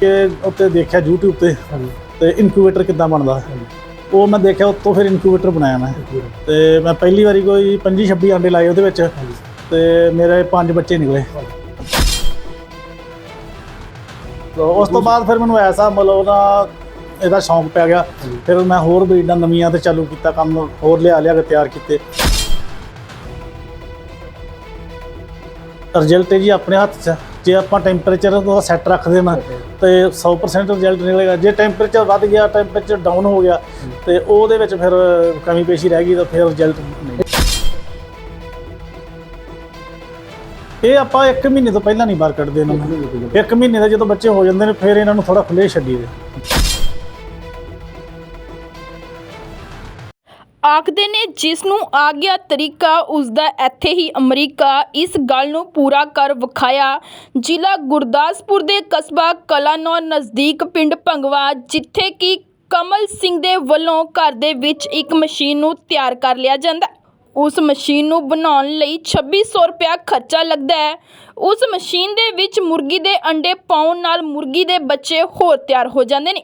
ਕਿ ਉੱਤੇ ਦੇਖਿਆ YouTube ਤੇ। ਤੇ ਇਨਕਿਊਬੇਟਰ ਕਿੱਦਾਂ ਬਣਦਾ? ਉਹ ਮੈਂ ਦੇਖਿਆ ਉੱਤੋਂ ਫਿਰ ਇਨਕਿਊਬੇਟਰ ਬਣਾਇਆ ਮੈਂ। ਤੇ ਮੈਂ ਪਹਿਲੀ ਵਾਰੀ ਕੋਈ 25 26 ਆਂਡੇ ਲਾਏ ਉਹਦੇ ਵਿੱਚ। ਤੇ ਮੇਰੇ ਪੰਜ ਬੱਚੇ ਨਿਕਲੇ। ਤਾਂ ਉਸ ਤੋਂ ਬਾਅਦ ਫਿਰ ਮੈਨੂੰ ਐਸਾ ਮਤਲਬ ਉਹਦਾ ਇਹਦਾ ਸ਼ੌਂਕ ਪੈ ਗਿਆ। ਫਿਰ ਮੈਂ ਹੋਰ ਬਰੀਡਾਂ ਨਵੀਆਂ ਤੇ ਚਾਲੂ ਕੀਤਾ ਕੰਮ ਹੋਰ ਲਿਆ ਲਿਆ ਕੇ ਤਿਆਰ ਕੀਤੇ। ਰਿਜ਼ਲਟ ਜੀ ਆਪਣੇ ਹੱਥ 'ਚ ਜੇ ਆਪਾਂ ਟੈਂਪਰੇਚਰ ਉਹਦਾ ਸੈੱਟ ਰੱਖਦੇ ਨਾ ਤੇ 100% ਰਿਜ਼ਲਟ ਨਿਕਲੇਗਾ। ਜੇ ਟੈਂਪਰੇਚਰ ਵੱਧ ਗਿਆ, ਟੈਂਪਰੇਚਰ ਡਾਊਨ ਹੋ ਗਿਆ, ਤੇ ਉਹਦੇ ਵਿੱਚ ਫਿਰ ਕਮੀ ਪੇਸ਼ੀ ਰਹਿ ਗਈ ਤਾਂ ਫਿਰ ਰਿਜ਼ਲਟ ਨਹੀਂ। ਇਹ ਆਪਾਂ 1 ਮਹੀਨੇ ਤੋਂ ਪਹਿਲਾਂ ਨਹੀਂ ਬਾਹਰ ਕੱਢਦੇ ਇਹਨਾਂ ਨੂੰ। ਇੱਕ ਮਹੀਨੇ ਦੇ ਜਦੋਂ ਬੱਚੇ ਹੋ ਜਾਂਦੇ ਨੇ, ਫਿਰ ਇਹਨਾਂ ਨੂੰ ਥੋੜਾ ਖੁੱਲੇ ਛੱਡੀ ਆਖਦੇ ਨੇ ਜਿਸ ਨੂੰ ਆ ਗਿਆ ਤਰੀਕਾ ਉਸ ਦਾ ਇੱਥੇ ਹੀ ਅਮਰੀਕਾ ਇਸ ਗੱਲ ਨੂੰ ਪੂਰਾ ਕਰ ਵਿਖਾਇਆ। ਜ਼ਿਲ੍ਹਾ ਗੁਰਦਾਸਪੁਰ ਦੇ ਕਸਬਾ ਕਲਾਨੌਰ ਨਜ਼ਦੀਕ ਪਿੰਡ ਭੰਗਵਾ, ਜਿੱਥੇ ਕਿ ਕਮਲ ਸਿੰਘ ਦੇ ਵੱਲੋਂ ਘਰ ਦੇ ਵਿੱਚ ਇੱਕ ਮਸ਼ੀਨ ਨੂੰ ਤਿਆਰ ਕਰ ਲਿਆ ਜਾਂਦਾ ਉਸ ਮਸ਼ੀਨ ਨੂੰ ਬਣਾਉਣ ਲਈ 2600 ਰੁਪਇਆ ਖਰਚਾ ਲੱਗਦਾ ਹੈ। ਉਸ ਮਸ਼ੀਨ ਦੇ ਵਿੱਚ ਮੁਰਗੀ ਦੇ ਅੰਡੇ ਪਾਉਣ ਨਾਲ ਮੁਰਗੀ ਦੇ ਬੱਚੇ ਹੋਰ ਤਿਆਰ ਹੋ ਜਾਂਦੇ ਨੇ।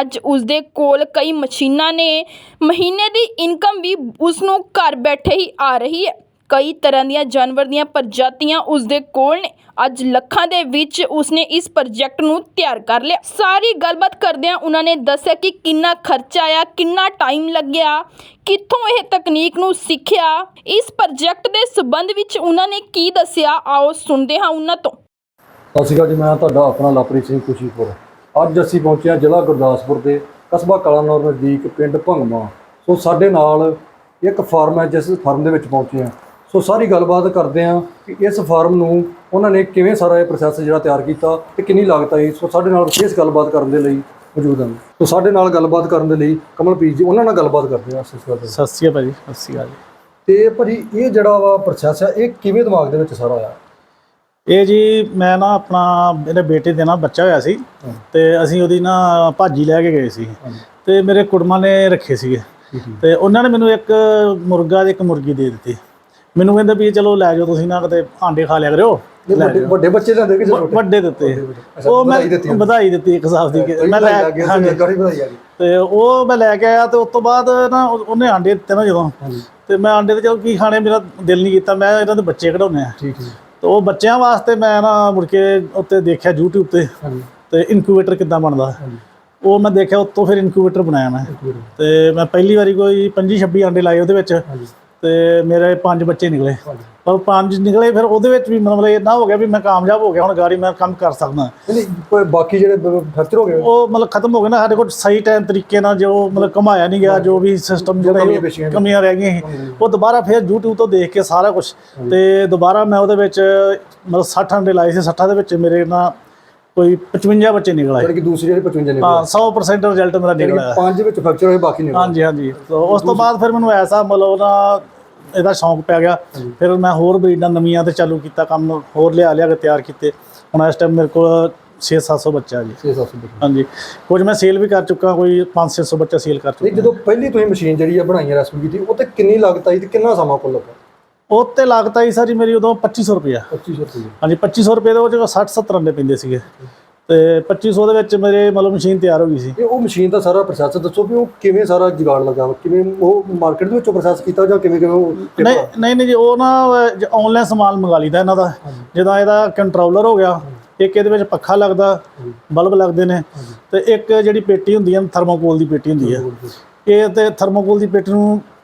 ਅੱਜ ਉਸਦੇ ਕੋਲ ਕਈ ਮਸ਼ੀਨਾਂ ਨੇ। ਮਹੀਨੇ ਦੀ ਇਨਕਮ ਵੀ ਉਸ ਘਰ ਬੈਠੇ ਹੀ ਆ ਰਹੀ ਹੈ। ਕਈ ਤਰ੍ਹਾਂ ਦੀਆਂ ਜਾਨਵਰ ਦੀਆਂ ਪ੍ਰਜਾਤੀਆਂ ਉਸ ਕੋਲ ਨੇ। ਅੱਜ ਲੱਖਾਂ ਦੇ ਵਿੱਚ ਉਸਨੇ ਇਸ ਪ੍ਰੋਜੈਕਟ ਨੂੰ ਤਿਆਰ ਕਰ ਲਿਆ। ਸਾਰੀ ਗੱਲਬਾਤ ਕਰਦਿਆਂ ਉਹਨਾਂ ਨੇ ਦੱਸਿਆ ਕਿ ਕਿੰਨਾ ਖਰਚਾ ਆਇਆ, ਕਿੰਨਾ ਟਾਈਮ ਲੱਗਿਆ, ਕਿੱਥੋਂ ਇਹ ਤਕਨੀਕ ਨੂੰ ਸਿੱਖਿਆ। ਇਸ ਪ੍ਰੋਜੈਕਟ ਦੇ ਸੰਬੰਧ ਵਿੱਚ ਉਹਨਾਂ ਨੇ ਕੀ ਦੱਸਿਆ, ਆਓ ਸੁਣਦੇ ਹਾਂ ਉਹਨਾਂ ਤੋਂ। ਸਤਿ ਸ਼੍ਰੀ ਅਕਾਲ ਜੀ, ਮੈਂ ਤੁਹਾਡਾ ਆਪਣਾ ਲਵਪ੍ਰੀਤ ਸਿੰਘ ਖੁਸ਼ੀਪੁਰ ਅੱਜ ਅਸੀਂ ਪਹੁੰਚੇ ਹਾਂ ਜ਼ਿਲ੍ਹਾ ਗੁਰਦਾਸਪੁਰ ਦੇ ਕਸਬਾ ਕਲਾਨੌਰ ਨਜ਼ਦੀਕ ਪਿੰਡ ਭੰਗਮਾ। ਸੋ ਸਾਡੇ ਨਾਲ ਇੱਕ ਫਾਰਮ ਹੈ ਜਿਸ ਫਾਰਮ ਦੇ ਵਿੱਚ ਪਹੁੰਚੇ ਹਾਂ। ਸੋ ਸਾਰੀ ਗੱਲਬਾਤ ਕਰਦੇ ਹਾਂ ਕਿ ਇਸ ਫਾਰਮ ਨੂੰ ਉਹਨਾਂ ਨੇ ਕਿਵੇਂ ਸਾਰਾ ਇਹ ਪ੍ਰੋਸੈਸ ਜਿਹੜਾ ਤਿਆਰ ਕੀਤਾ ਤੇ ਕਿੰਨੀ ਲਾਗਤ ਆਈ। ਸੋ ਸਾਡੇ ਨਾਲ ਵਿਸ਼ੇਸ਼ ਗੱਲਬਾਤ ਕਰਨ ਦੇ ਲਈ ਮੌਜੂਦ ਹਨ। ਸੋ ਸਾਡੇ ਨਾਲ ਗੱਲਬਾਤ ਕਰਨ ਦੇ ਲਈ ਕਮਲਪ੍ਰੀਤ ਜੀ ਉਹਨਾਂ ਨਾਲ ਗੱਲਬਾਤ ਕਰਦੇ ਹਾਂ। ਇਸ ਗੱਲ ਦੇ ਸਤਿ ਸ਼੍ਰੀ ਅਕਾਲ ਜੀ ਸਤਿ ਸ਼੍ਰੀ ਅਕਾਲ ਜੀ। ਤੇ ਭਾਜੀ ਇਹ ਜਿਹੜਾ ਵਾ ਪ੍ਰੋਸੈਸ ਹੈ ਇਹ ਕਿਵੇਂ ਦਿਮਾਗ ਦੇ ਵਿੱਚ ਸਾਰਾ ਆਇਆ? ਇਹ ਜੀ ਮੈਂ ਨਾ ਆਪਣਾ ਮੇਰੇ ਬੇਟੇ ਦੇ ਨਾ ਬੱਚਾ ਹੋਇਆ ਸੀ ਤੇ ਅਸੀਂ ਉਹਦੀ ਨਾ ਭਾਜੀ ਲੈ ਕੇ ਗਏ ਸੀ। ਤੇ ਮੇਰੇ ਕੁੜਮਾ ਨੇ ਰੱਖੇ ਸੀਗੇ। ਤੇ ਉਹਨਾਂ ਨੇ ਮੈਨੂੰ ਇੱਕ ਮੁਰਗਾ ਤੇ ਇੱਕ ਮੁਰਗੀ ਦੇ ਦਿੱਤੀ। ਮੈਨੂੰ ਕਹਿੰਦੇ ਵੀ ਚਲੋ ਲੈ ਜਾਓ ਤੁਸੀਂ ਨਾ ਕਿਤੇ ਆਂਡੇ ਖਾ ਲਿਆ ਕਰਿਓ। ਵੱਡੇ ਬੱਚੇ ਲੈਂਦੇ ਕਿ ਵੱਡੇ ਦਿੱਤੇ। ਉਹ ਮੈਂ ਵਧਾਈ ਦਿੱਤੀ ਇੱਕ ਹਿਸਾਬ ਦੀ। ਮੈਂ ਲੈ ਲੈ ਗਿਆ ਹਾਂਜੀ। ਗਾੜੀ ਵਧਾਈ ਆ ਗਈ। ਤੇ ਉਹ ਮੈਂ ਲੈ ਕੇ ਆਇਆ ਤੇ ਉਸ ਤੋਂ ਬਾਅਦ ਨਾ ਉਹ- ਉਹਨੇ ਆਂਡੇ ਦਿੱਤੇ ਨਾ ਜਦੋਂ। ਤੇ ਮੈਂ ਆਂਡੇ ਤੇ ਚਲੋ ਕੀ ਖਾਣੇ ਮੇਰਾ ਦਿਲ ਨਹੀਂ ਕੀਤਾ। ਮੈਂ ਇਹਨਾਂ ਦੇ ਬੱਚੇ ਕਢਾਉਣੇ ਆ। ਠੀਕ ਠੀਕ। ਤੇ ਉਹ ਬੱਚਿਆਂ ਵਾਸਤੇ ਮੈਂ ਨਾ ਮੁੜ ਕੇ ਉੱਤੇ ਦੇਖਿਆ YouTube ਤੇ। ਤੇ ਇਨਕਿਊਬੇਟਰ ਕਿੱਦਾਂ ਬਣਦਾ? ਉਹ ਮੈਂ ਦੇਖਿਆ ਉੱਤੋਂ ਫਿਰ ਇਨਕਿਊਬੇਟਰ ਬਣਾਇਆ ਮੈਂ। ਤੇ ਮੈਂ ਪਹਿਲੀ ਵਾਰੀ ਕੋਈ 25 26 ਆਂਡੇ ਲਾਏ ਉਹਦੇ ਵਿੱਚ। ਤੇ ਮੇਰੇ ਪੰਜ ਬੱਚੇ ਨਿਕਲੇ। ਪਰ ਪੰਜ ਨਿਕਲੇ ਫਿਰ ਉਹਦੇ ਵਿੱਚ ਵੀ ਮਤਲਬ ਇਹ ਨਾ ਹੋ ਗਿਆ ਵੀ ਮੈਂ ਕਾਮਯਾਬ ਹੋ ਗਿਆ ਹੁਣ ਗਾੜੀ ਮੈਂ ਕੰਮ ਕਰ ਸਕਦਾ। ਨਹੀਂ ਕੋਈ ਬਾਕੀ ਜਿਹੜੇ ਫੈਕਚਰ ਹੋ ਗਏ? ਉਹ ਮਤਲਬ ਖਤਮ ਹੋ ਗਏ ਨਾ ਸਾਡੇ ਕੋਲ ਸਹੀ ਟਾਈਮ ਤਰੀਕੇ ਨਾਲ ਜੋ ਮਤਲਬ ਕਮਾਇਆ ਨਹੀਂ ਗਿਆ ਜੋ ਵੀ ਸਿਸਟਮ ਜਿਹੜੇ ਕਮੀਆਂ ਰਹਿ ਗਈਆਂ ਉਹ ਦੁਬਾਰਾ ਫਿਰ YouTube ਤੋਂ ਦੇਖ ਕੇ ਸਾਰਾ ਕੁਝ ਤੇ ਦੁਬਾਰਾ ਮੈਂ ਉਹਦੇ ਵਿੱਚ ਮਤਲਬ 60 ਆਂਡੇ ਲਾਏ ਸੀ 60 ਦੇ ਵਿੱਚ ਮੇਰੇ ਨਾ ਕੋਈ 55 ਬੱਚੇ ਨਿਕਲ ਆਏ। ਕਿ ਦੂਸਰੀ ਜਿਹੜੀ 55 ਨੇ ਹਾਂ 100% ਰਿਜ਼ਲਟ ਮੇਰਾ ਨਿਕਲ ਆਇਆ। ਪੰਜ ਵਿੱਚ ਫੈਕਚਰ ਹੋਏ ਬਾਕੀ ਨੇ ਹਾਂਜੀ ਹਾਂਜੀ। ਉਸ ਤੋਂ ਬਾਅਦ ਫਿਰ ਮੈਨੂੰ ਐਸਾ ਮਤਲਬ ਉਹਦਾ ਇਹਦਾ ਸ਼ੌਂਕ ਪੈ ਗਿਆ। ਫਿਰ ਮੈਂ ਹੋਰ ਬਰੀਡਾਂ ਨਵੀਆਂ ਤੇ ਚਾਲੂ ਕੀਤਾ ਕੰਮ ਹੋਰ ਲਿਆ ਲਿਆ ਕੇ ਤਿਆਰ ਕੀਤੇ। ਹੁਣ ਇਸ ਟਾਈਮ ਮੇਰੇ ਕੋਲ 6-700 ਬੱਚਾ ਜੀ। 6-700 ਬੱਚੇ। ਹਾਂਜੀ। ਕੁਝ ਮੈਂ ਸੇਲ ਵੀ ਕਰ ਚੁੱਕਾ ਕੋਈ 5-600 ਬੱਚਾ ਸੇਲ ਕਰ ਚੁੱਕਾ। ਜਦੋਂ ਪਹਿਲੀ ਤੁਸੀਂ ਮਸ਼ੀਨ ਜਿਹੜੀ ਆ ਬਣਾਈ ਹੈ ਰੈਸਪੀ ਕੀਤੀ ਉਹ ਤੇ ਕਿੰਨੀ ਲਾਗਤ ਆਈ ਤੇ ਕਿੰਨਾ ਸਮਾਂ ਕੋਲ ਲੱਗਾ? ਉਹ ਤੇ ਲਾਗਤ ਆਈ ਸਾਰੀ ਮੇਰੀ ਉਦੋਂ 2500 ਰੁਪਇਆ 2500 ਰੁਪਏ ਹਾਂਜੀ 2500 ਰੁਪਏ ਦੇ ਉਹ 60-70 ਅੰਡੇ ਪੈਂਦੇ ਸੀਗੇ। ਤੇ 2500 ਦੇ ਵਿੱਚ ਮੇਰੇ ਮਤਲਬ ਮਸ਼ੀਨ ਤਿਆਰ ਹੋ ਗਈ ਸੀ। ਇਹ ਉਹ ਮਸ਼ੀਨ ਦਾ ਸਾਰਾ ਪ੍ਰੋਸੈਸ ਦੱਸੋ ਵੀ ਉਹ ਕਿਵੇਂ ਸਾਰਾ ਜੁਗਾੜ ਲੱਗਾ? ਕਿਵੇਂ ਉਹ ਮਾਰਕੀਟ ਦੇ ਵਿੱਚੋਂ ਪ੍ਰੋਸੈਸ ਕੀਤਾ ਜਾਂ ਕਿਵੇਂ ਕਿਵੇਂ ਉਹ ਨਹੀਂ ਨਹੀਂ ਨਹੀਂ ਜੀ ਉਹ ਨਾ ਆਨਲਾਈਨ ਸਮਾਨ ਮੰਗਾ ਲਈਦਾ ਇਹਨਾਂ ਦਾ। ਜਿੱਦਾਂ ਇਹਦਾ ਕੰਟਰੋਲਰ ਹੋ ਗਿਆ ਇੱਕ ਇਹਦੇ ਵਿੱਚ ਪੱਖਾ ਲੱਗਦਾ ਬਲਬ ਲੱਗਦੇ ਨੇ। ਤੇ ਇੱਕ ਜਿਹੜੀ ਪੇਟੀ ਹੁੰਦੀ ਹੈ ਥਰਮੋਕੋਲ ਦੀ ਪੇਟੀ ਹੁੰਦੀ ਹੈ ਇਹ ਤੇ ਥਰਮੋਕੋਲ ਦੀ ਪੇਟੀ ਨੂੰ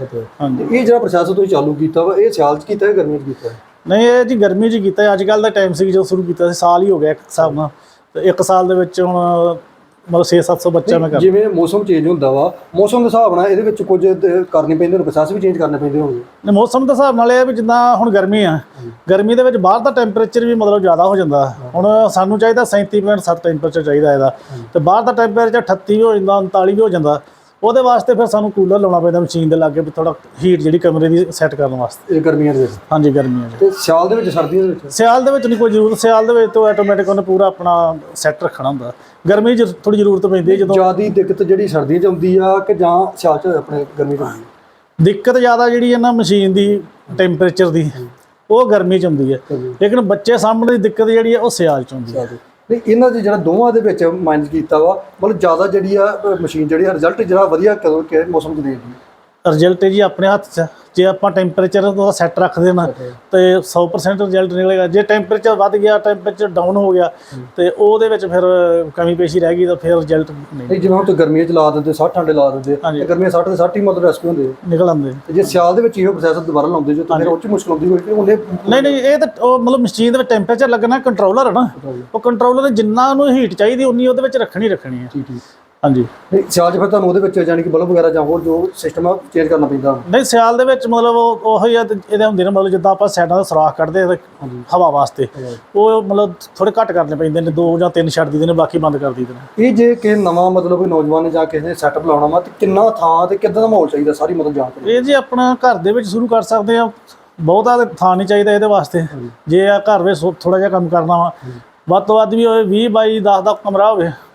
ਅੱਛਾ ਹਾਂਜੀ। ਇਹ ਜਿਹੜਾ ਪ੍ਰੋਸੈਸ ਤੁਸੀਂ ਚਾਲੂ ਕੀਤਾ ਵਾ ਇਹ ਸਿਆਲ ਚ ਕੀਤਾ ਹੈ ਗਰਮੀ ਚ ਕੀਤਾ? ਹੈ ਨਹੀਂ ਇਹ ਜੀ ਗਰਮੀ 'ਚ ਕੀਤਾ। ਹੈ। ਅੱਜ ਕੱਲ ਦਾ ਟਾਈਮ ਸੀ ਜਦੋਂ ਸ਼ੁਰੂ ਕੀਤਾ ਸੀ ਸਾਲ ਹੀ ਹੋ ਗਿਆ ਇੱਕ ਹਿਸਾਬ ਨਾਲ। ਤੇ ਇੱਕ ਸਾਲ ਦੇ ਵਿੱਚ ਹੁਣ ਮਤਲਬ 6-700 ਬੱਚਾ ਮੈਂ ਕਰ ਜਿਵੇਂ ਮੌਸਮ ਚੇਂਜ ਹੁੰਦਾ ਵਾ ਮੌਸਮ ਦੇ ਹਿਸਾਬ ਨਾਲ ਇਹਦੇ ਵਿੱਚ ਕੁਝ ਕਰਨੇ ਪੈਂਦੇ ਨੇ ਪ੍ਰੋਸੈਸ ਵੀ ਚੇਂਜ ਕਰਨੇ ਪੈਂਦੇ ਹੋਣਗੇ। ਮੌਸਮ ਦੇ ਹਿਸਾਬ ਨਾਲ ਇਹ ਵੀ ਜਿੱਦਾਂ ਹੁਣ ਗਰਮੀ ਆ ਗਰਮੀ ਦੇ ਵਿੱਚ ਬਾਹਰ ਦਾ ਟੈਂਪਰੇਚਰ ਵੀ ਮਤਲਬ ਜ਼ਿਆਦਾ ਹੋ ਜਾਂਦਾ। ਹੁਣ ਸਾਨੂੰ ਚਾਹੀਦਾ 37.7 ਟੈਂਪਰੇਚਰ ਚਾਹੀਦਾ ਇਹਦਾ। ਤੇ ਬਾਹਰ ਦਾ ਟੈਂਪਰੇਚਰ 38 ਵੀ ਹੋ ਜਾਂਦਾ 39 ਵੀ ਹੋ ਜਾਂਦਾ। ਉਹਦੇ ਵਾਸਤੇ ਫਿਰ ਸਾਨੂੰ ਕੂਲਰ ਲਾਉਣਾ ਪੈਂਦਾ ਮਸ਼ੀਨ ਦੇ ਲਾਗੇ ਵੀ ਥੋੜਾ ਹੀਟ ਜਿਹੜੀ ਕਮਰੇ ਦੀ ਸੈੱਟ ਕਰਨ ਵਾਸਤੇ। ਇਹ ਗਰਮੀਆਂ ਦੇ ਵਿੱਚ? ਹਾਂਜੀ ਗਰਮੀਆਂ 'ਚ ਤੇ ਸਿਆਲ ਦੇ ਵਿੱਚ ਸਰਦੀਆਂ ਦੇ ਵਿੱਚ? ਸਿਆਲ ਦੇ ਵਿੱਚ ਨਹੀਂ ਕੋਈ ਜ਼ਰੂਰਤ ਸਿਆਲ ਦੇ ਵਿੱਚ ਤਾਂ ਆਟੋਮੈਟਿਕ ਉਹਨੇ ਪੂਰਾ ਆਪਣਾ ਸੈੱਟ ਰੱਖਣਾ ਹੁੰਦਾ। ਗਰਮੀ 'ਚ ਥੋੜੀ ਜ਼ਰੂਰਤ ਪੈਂਦੀ ਹੈ ਜਦੋਂ ਜਿਆਦੀ ਦਿੱਕਤ ਜਿਹੜੀ ਸਰਦੀਆਂ 'ਚ ਆਉਂਦੀ ਆ ਕਿ ਜਾਂ ਸਿਆਲ 'ਚ ਆਪਣੇ ਗਰਮੀ 'ਚ? ਆਉਂਦੀ ਆ ਦਿੱਕਤ ਜ਼ਿਆਦਾ ਜਿਹੜੀ ਹੈ ਨਾ ਮਸ਼ੀਨ ਦੀ ਟੈਂਪਰੇਚਰ ਦੀ ਉਹ ਗਰਮੀ 'ਚ ਹੁੰਦੀ ਹੈ। ਲੇਕਿਨ ਬੱਚੇ ਸਾਹਮਣੇ ਦੀ ਦਿੱਕਤ ਜਿਹੜੀ ਹੈ ਉਹ ਸਿਆਲ 'ਚ ਹੁੰਦੀ ਹੈ। ਨਹੀਂ, ਇਹਨਾਂ ਦੇ ਜਿਹੜਾ ਦੋਵਾਂ ਦੇ ਵਿੱਚ ਮਾਈਨਸ ਕੀਤਾ ਵਾ, ਮਤਲਬ ਜ਼ਿਆਦਾ ਜਿਹੜੀ ਆ ਮਸ਼ੀਨ ਜਿਹੜੀ ਆ ਰਿਜ਼ਲਟ ਜਿਹੜਾ ਵਧੀਆ ਕਦੋਂ ਕਿ ਮੌਸਮ 'ਚ ਦੇਗੀ ਰਿਜ਼ਲਟ ਜੀ ਆਪਣੇ ਹੱਥ 'ਚ। ਜੇ ਆਪਾਂ ਟੈਂਪਰੇਚਰ ਉਹਦਾ ਸੈੱਟ ਰੱਖਦੇ ਨਾ ਤੇ 100% ਰਿਜ਼ਲਟ ਨਿਕਲੇਗਾ। ਜੇ ਟੈਂਪਰੇਚਰ ਵੱਧ ਗਿਆ ਟੈਂਪਰੇਚਰ ਡਾਊਨ ਹੋ ਗਿਆ ਤੇ ਉਹਦੇ ਵਿੱਚ ਫਿਰ ਕਮੀ ਪੇਸ਼ੀ ਰਹਿ ਗਈ ਤਾਂ ਫਿਰ ਰਿਜ਼ਲਟ ਨਹੀਂ। ਜਿਵੇਂ ਹੁਣ ਤੇ ਗਰਮੀਆਂ 'ਚ ਲਾ ਦਿੰਦੇ 60 ਠੰਡੇ ਲਾ ਦਿੰਦੇ। ਤੇ ਗਰਮੀਆਂ 60 ਤੇ 60 ਹੀ ਮਤਲਬ ਰੈਸਕਿਊ ਹੁੰਦੇ। ਨਿਕਲ ਆਉਂਦੇ। ਤੇ ਜੇ ਸਿਆਲ ਦੇ ਵਿੱਚ ਇਹੋ ਪ੍ਰੋਸੈਸਰ ਦੁਬਾਰਾ ਲਾਉਂਦੇ ਜੋ ਤਾਂ ਫਿਰ ਉਹ 'ਚ ਮੁਸ਼ਕਲ ਆਉਂਦੀ ਹੋਈ ਕਿ ਉਹਨੇ ਨਹੀਂ ਨਹੀਂ ਇਹ ਤਾਂ ਉਹ ਮਤਲਬ ਮਸ਼ੀਨ ਦੇ ਵਿੱਚ ਟੈਂਪਰੇਚਰ ਲੱਗਣਾ ਕੰਟਰੋਲਰ ਹੈ ਨਾ। ਉਹ ਕੰਟਰੋਲਰ ਜਿੰਨਾ ਉਹਨੂੰ ਹੀਟ ਚਾਹੀਦੀ ਉਨੀ ਉਹਦੇ ਵਿੱਚ ਰੱਖਣੀ ਰੱਖਣੀ ਹੈ ਠੀਕ ਠੀਕ। ਹਾਂਜੀ। ਨਹੀਂ ਸਿਆਲ 'ਚ ਫਿਰ ਤੁਹਾਨੂੰ ਉਹਦੇ ਵਿੱਚ ਜਾਨੀ ਕਿ ਬਲਬ ਵਗੈਰਾ ਜਾਂ ਹੋਰ ਜੋ ਸਿਸਟਮ ਆ ਚੇਂਜ ਕਰਨਾ ਪੈਂਦਾ। ਨਹੀਂ ਸਿਆਲ ਦੇ ਵਿੱਚ ਮਤਲਬ ਉਹ ਉਹੋ ਹੀ ਆ ਤੇ ਇਹਦੇ ਹੁੰਦੇ ਨੇ ਮਤਲਬ ਜਿੱਦਾਂ ਆਪਾਂ ਸਾਈਡਾਂ ਦਾ ਸੁਰਾਖ ਕੱਢਦੇ ਆ ਹਵਾ ਵਾਸਤੇ। ਉਹ ਮਤਲਬ ਥੋੜੇ ਘੱਟ ਕਰਨੇ ਪੈਂਦੇ ਨੇ ਦੋ ਜਾਂ ਤਿੰਨ ਛੱਡ ਦਿੰਦੇ ਨੇ ਬਾਕੀ ਬੰਦ ਕਰ ਦਿੰਦੇ ਨੇ। ਇਹ ਜੇ ਕਿ ਨਵਾਂ ਮਤਲਬ ਕੋਈ ਨੌਜਵਾਨ ਨੇ ਜਾਂ ਕਿਸੇ ਨੇ ਸੈਟਅਪ ਲਾਉਣਾ ਵਾ ਤੇ ਕਿੰਨਾ ਥਾਂ ਤੇ ਕਿੱਦਾਂ ਦਾ ਮਾਹੌਲ ਚਾਹੀਦਾ ਸਾਰੀ ਮਤਲਬ ਜਾਣਕਾਰੀ? ਇਹ ਜੀ ਆਪਣਾ ਘਰ ਦੇ ਵਿੱਚ ਸ਼ੁਰੂ ਕਰ ਸਕਦੇ ਆ। ਬਹੁਤਾ ਥਾਂ ਨਹੀਂ ਚਾਹੀਦਾ ਇਹਦੇ ਵਾਸਤੇ। ਜੇ ਆ ਘਰ ਵਿੱਚ ਥੋੜਾ ਜਿਹਾ ਕੰਮ ਕਰਨਾ ਵਾ। ਵੱਧ ਤੋਂ ਵੱਧ ਵੀ ਹੋਵੇ 20 ਬਾਈ 10 ਦਾ ਕਮਰਾ ਹੋਵੇ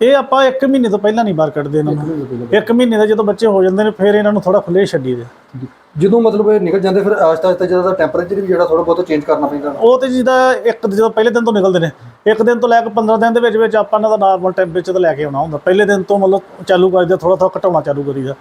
ਇਹ ਆਪਾਂ 1 ਮਹੀਨੇ ਤੋਂ ਪਹਿਲਾਂ ਨਹੀਂ ਬਾਹਰ ਕੱਢਦੇ ਇਹਨਾਂ ਨੂੰ। 1 ਮਹੀਨੇ ਦਾ ਜਦੋਂ ਬੱਚੇ ਹੋ ਜਾਂਦੇ ਨੇ ਫਿਰ ਇਹਨਾਂ ਨੂੰ ਥੋੜਾ ਖੁੱਲੇ ਛੱਡੀ ਦੇ। ਜਦੋਂ ਮਤਲਬ ਇਹ ਨਿਕਲ ਜਾਂਦੇ ਫਿਰ ਆਸਤਾ ਆਸਤਾ ਜਿਹੜਾ ਟੈਂਪਰੇਚਰ ਵੀ ਜਿਹੜਾ ਥੋੜਾ ਬਹੁਤਾ ਚੇਂਜ ਕਰਨਾ ਪੈਂਦਾ। ਉਹ ਤੇ ਜਿਹਦਾ ਇੱਕ ਜਦੋਂ ਪਹਿਲੇ ਦਿਨ ਤੋਂ ਨਿਕਲਦੇ ਨੇ ਇੱਕ ਦਿਨ ਤੋਂ ਲੈ ਕੇ 15 ਦਿਨ ਦੇ ਵਿੱਚ ਵਿੱਚ ਆਪਾਂ ਇਹਨਾਂ ਦਾ ਨਾਰਮਲ ਟੈਂਪਰੇਚਰ ਤੇ ਲੈ ਕੇ ਆਉਣਾ ਹੁੰਦਾ। ਪਹਿਲੇ ਦਿਨ ਤੋਂ ਮਤਲਬ ਚਾਲੂ ਕਰਦੇ ਥੋੜਾ ਥੋੜਾ ਘਟਾਉਣਾ ਚਾਲੂ ਕਰੀਦਾ।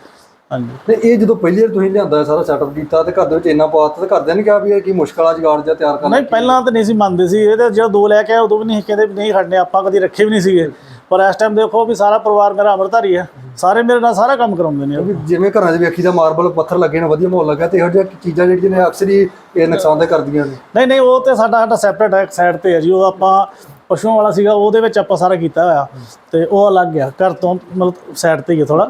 ਹਾਂਜੀ। ਤੇ ਇਹ ਜਦੋਂ ਪਹਿਲੀ ਵਾਰ ਤੁਸੀਂ ਲਿਆਂਦਾ ਸਾਰਾ ਸੈਟਅਪ ਕੀਤਾ ਤੇ ਘਰ ਦੇ ਵਿੱਚ ਇੰਨਾ ਪਾਤਾ ਤੇ ਘਰਦਿਆਂ ਨੇ ਕਿਹਾ ਵੀ ਇਹ ਕੀ ਮੁਸ਼ਕਲ ਆ ਜਗਾੜ ਜਾਂ ਤਿਆਰ ਕਰਨਾ? ਨਹੀਂ ਪਹਿਲਾਂ ਤਾਂ ਨਹੀਂ ਸੀ ਮੰਨਦੇ ਸੀ। ਇਹ ਤਾਂ ਜਦੋਂ ਦੋ ਲੈ ਕੇ ਆਏ ਉਦੋਂ ਵੀ ਨਹੀਂ ਕਹਿੰਦੇ ਨਹੀਂ ਖੜਨੇ ਆਪਾਂ ਕਦੀ ਰੱਖੇ ਵੀ ਨਹੀਂ ਸੀਗੇ। ਪਰ ਇਸ ਟਾਈਮ ਦੇਖੋ ਵੀ ਸਾਰਾ ਪਰਿਵਾਰ ਮੇਰਾ ਅਮਰਧਾਰੀ ਹੈ। ਸਾਰੇ ਮੇਰੇ ਨਾਲ ਸਾਰਾ ਕੰਮ ਕਰਾਉਂਦੇ ਨੇ ਵੀ ਜਿਵੇਂ ਘਰਾਂ 'ਚ ਵੇਖੀ ਦਾ ਮਾਰਬਲ ਪੱਥਰ ਲੱਗੇ ਨੇ ਵਧੀਆ ਮਾਹੌਲ ਲੱਗਾ ਤੇ ਇਹੋ ਜਿਹੀਆਂ ਚੀਜ਼ਾਂ ਜਿਹੜੀਆਂ ਨੇ ਅਕਸਰ ਹੀ ਇਹ ਨੁਕਸਾਨਦੇ ਕਰਦੀਆਂ ਨੇ। ਨਹੀਂ ਨਹੀਂ ਉਹ ਤੇ ਸਾਡਾ ਸਾਡਾ ਸੈਪਰੇਟ ਹੈ ਸਾਈਡ ਤੇ ਹੈ ਜੀ। ਉਹ ਆਪਾਂ ਪਸ਼ੂਆਂ ਵਾਲਾ ਸੀਗਾ ਉਹਦੇ ਵਿੱਚ ਆਪਾਂ ਸਾਰਾ ਕੀਤਾ ਹੋਇਆ। ਤੇ ਉਹ ਅਲੱਗ ਆ ਘਰ ਤੋਂ ਮਤਲਬ ਸਾਈਡ ਤੇ ਹੀ ਹੈ ਥੋੜਾ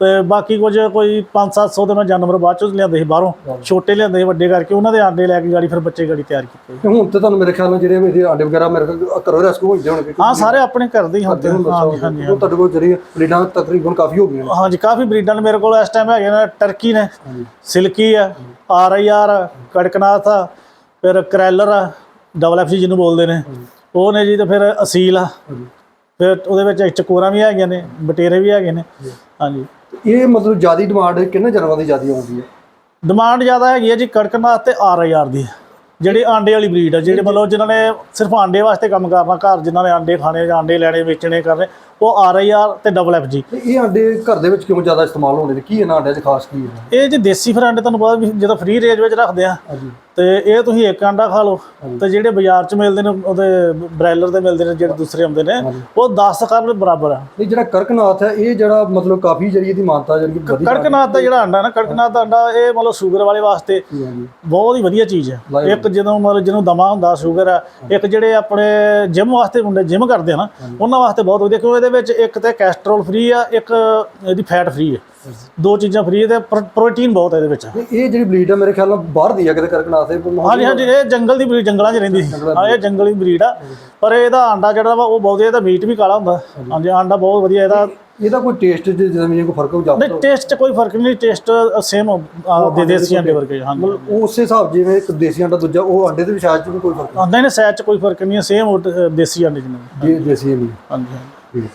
ਤੇ ਬਾਕੀ ਕੁਝ ਕੋਈ 5-700 ਦੇ ਮੈਂ ਜਾਨਵਰ ਬਾਅਦ ਚੋਂ ਲਿਆਂਦੇ ਸੀ ਬਾਹਰੋਂ ਛੋਟੇ ਲਿਆਂਦੇ ਸੀ ਵੱਡੇ ਕਰਕੇ ਉਹਨਾਂ ਦੇ ਆਂਡੇ ਲੈ ਕੇ ਗਾੜੀ ਫਿਰ ਬੱਚੇ ਗਾੜੀ ਤਿਆਰ ਕੀਤੇ ਤੇ ਹੁਣ ਤੇ ਤੁਹਾਨੂੰ ਮੇਰੇ ਖਿਆਲ ਨਾਲ ਜਿਹੜੇ ਇਹਦੇ ਆਂਡੇ ਵਗੈਰਾ ਮੇਰੇ ਘਰੋਂ ਰੈਸਕਿਊ ਹੋਈ ਹੋਣਗੇ ਹਾਂ ਸਾਰੇ ਆਪਣੇ ਘਰ ਦੇ ਹੀ ਹੁੰਦੇ ਹਾਂਜੀ ਹਾਂਜੀ ਉਹ ਤੁਹਾਡੇ ਕੋਲ ਜਿਹੜੀ ਬਰੀਡਾਂ ਤਕਰੀਬਨ ਕਾਫੀ ਹੋ ਗਈਆਂ ਹਾਂਜੀ ਕਾਫੀ ਬਰੀਡਾਂ ਨੇ ਮੇਰੇ ਕੋਲ ਇਸ ਟਾਈਮ ਹੈਗੇ ਨੇ ਟਰਕੀ ਨੇ ਸਿਲਕੀ ਆ ਆਰ ਆਈ ਆਰ ਕੜਕਨਾਥ ਆ ਫਿਰ ਕਰੈਲਰ ਆ ਡਬਲ ਐਫ ਸੀ ਜਿਹਨੂੰ ਬੋਲਦੇ ਨੇ। ਉਹ ਨੇ ਜੀ ਤੇ ਫਿਰ ਅਸੀਲ ਆ। ਫਿਰ ਉਹਦੇ ਵਿੱਚ ਚਕੋਰਾਂ ਵੀ ਹੈਗੀਆਂ ਨੇ ਬਟੇਰੇ ਵੀ ਹੈਗੇ ਨੇ। ਹਾਂਜੀ। ਇਹ ਮਤਲਬ ਜਿਆਦੀ ਡਿਮਾਂਡ ਕਿੰਨੇ ਜਾਨਵਰਾਂ ਦੀ ਜਿਆਦੀ ਆਉਂਦੀ ਹੈ? ਡਿਮਾਂਡ ਜ਼ਿਆਦਾ ਹੈਗੀ ਹੈ ਜੀ ਕੜਕਨਾਥ ਤੇ ਆਰ ਦੀ। ਜਿਹੜੀ ਆਂਡੇ ਵਾਲੀ ਬਰੀਡ ਆ ਜਿਹੜੇ ਮਤਲਬ ਜਿਨ੍ਹਾਂ ਨੇ ਸਿਰਫ ਆਂਡੇ ਵਾਸਤੇ ਕੰਮ ਕਰਨਾ ਘਰ ਜਿਨ੍ਹਾਂ ਨੇ ਆਂਡੇ ਖਾਣੇ ਜਾਂ ਆਂਡੇ ਲੈਣੇ ਵੇਚਣੇ ਕਰਨੇ ਉਹ ਆਰ ਆਈ ਆਰ ਤੇ ਡਬਲ ਐਫ ਜੀ ਇਹ ਆਂਡੇ ਘਰ ਦੇ ਵਿੱਚ ਕਿਉਂ ਜ਼ਿਆਦਾ ਇਸਤੇਮਾਲ ਹੋਣੇ ਨੇ? ਕੀ ਇਹਨਾਂ ਆਂਡਿਆਂ 'ਚ ਖਾਸ ਕੀ ਹੈ? ਇਹ ਜੀ ਦੇਸੀ ਫਿਰ ਆਂਡੇ ਤੁਹਾਨੂੰ ਪਤਾ ਵੀ ਜਦੋਂ ਫ੍ਰੀ ਰੇਂਜ ਵਿੱਚ ਰੱਖਦੇ ਆ ਹਾਂਜੀ। ਤੇ ਇਹ ਤੁਸੀਂ ਇੱਕ ਆਂਡਾ ਖਾ ਲਓ ਤੇ ਜਿਹੜੇ ਬਾਜ਼ਾਰ 'ਚ ਮਿਲਦੇ ਨੇ ਉਹਦੇ ਬ੍ਰਾਇਲਰ ਦੇ ਮਿਲਦੇ ਨੇ ਜਿਹੜੇ ਦੂਸਰੇ ਆਉਂਦੇ ਨੇ ਉਹ 10 ਕਰਨ ਬਰਾਬਰ ਆ। ਇਹ ਜਿਹੜਾ ਕਰਕਨਾਥ ਹੈ ਇਹ ਜਿਹੜਾ ਮਤਲਬ ਕਾਫੀ ਜਿਹੜੀ ਇਹਦੀ ਮਾਨਤਾ ਜਿਹੜੀ ਵਧੀਆ ਕੜਕਨਾਥ ਦਾ ਜਿਹੜਾ ਆਂਡਾ ਨਾ ਕੜਕਨਾਥ ਦਾ ਆਂਡਾ ਇਹ ਮਤਲਬ ਸ਼ੂਗਰ ਵਾਲੇ ਵਾਸਤੇ ਬਹੁਤ ਹੀ ਵਧੀਆ ਚੀਜ਼ ਹੈ। ਇੱਕ ਜਦੋਂ ਮਤਲਬ ਜਿਹਨੂੰ ਦਮਾ ਹੁੰਦਾ ਸ਼ੂਗਰ ਆ ਇੱਕ ਜਿਹੜੇ ਆਪਣੇ ਜਿਮ ਵਾਸਤੇ ਮੁੰਡੇ ਜਿਮ ਕਰਦੇ ਆ ਨਾ ਉਹਨਾਂ ਵਾਸਤੇ ਬਹੁਤ ਵਧੀਆ ਕਿਉਂਕਿ ਇਹਦੇ ਵਿੱਚ ਇੱਕ ਤੇ ਕੈਸਟਰੋਲ ਫ੍ਰੀ ਆ ਇੱਕ ਇਹਦੀ ਫੈਟ ਫ੍ਰੀ ਹੈ ਦੋ ਚੀਜ਼ਾਂ ਫ੍ਰੀ ਤੇ ਪ੍ਰੋ- ਪ੍ਰੋਟੀਨ ਬਹੁਤ ਹੈ ਇਹਦੇ ਵਿੱਚ। ਇਹ ਜਿਹੜੀ ਬਰੀਡ ਹੈ ਮੇਰੇ ਖਿਆਲ ਨਾਲ ਬਾਹਰ ਦੀ ਹੈ ਕਿਤੇ ਕਰਕਨਾਥ ਇਹ ਹਾਂਜੀ ਹਾਂਜੀ ਇਹ ਜੰਗਲ ਦੀ ਬਰੀਡ ਜੰਗਲਾਂ 'ਚ ਰਹਿੰਦੀ ਸੀ। ਹਾਂ ਇਹ ਜੰਗਲੀ ਬਰੀਡ ਆ। ਪਰ ਇਹਦਾ ਆਂਡਾ ਜਿਹੜਾ ਵਾ ਉਹ ਬਹੁਤ ਇਹਦਾ ਮੀਟ ਵੀ ਕਾਲਾ ਹੁੰਦਾ। ਹਾਂਜੀ। ਆਂਡਾ ਬਹੁਤ ਵਧੀਆ ਇਹਦਾ ਇਹਦਾ ਕੋਈ ਟੇਸਟ ਚ ਜਿਵੇਂ ਕੋਈ ਫ਼ਰਕ ਹੋ ਜਾਂਦਾ ਨਹੀਂ ਟੇਸਟ 'ਚ ਕੋਈ ਫ਼ਰਕ ਨਹੀਂ ਟੇਸਟ ਸੇਮ ਦੇ ਦੇਸੀ ਆਂਡੇ ਵਰਗੇ ਹਾਂਜੀ ਮਤਲਬ ਉਸੇ ਹਿਸਾਬ ਜਿਵੇਂ ਇੱਕ ਦੇਸੀ ਆਂਡਾ ਦੂਜਾ ਉਹ ਆਂਡੇ ਦੇ ਸ਼ਾਇਦ ਚ ਵੀ ਕੋਈ ਫ਼ਰਕ ਆਂਦਾ ਨੇ ਸੈਚ 'ਚ ਕੋਈ ਫ਼ਰਕ ਨਹੀਂ ਹੈ ਸੇਮ ਦੇਸੀ ਆਂਡੇ ਜਿਵੇਂ ਨਹੀਂ ਦੇਸੀ ਨਹੀਂ ਹਾਂਜੀ ਹਾਂਜੀ। ਹੈ।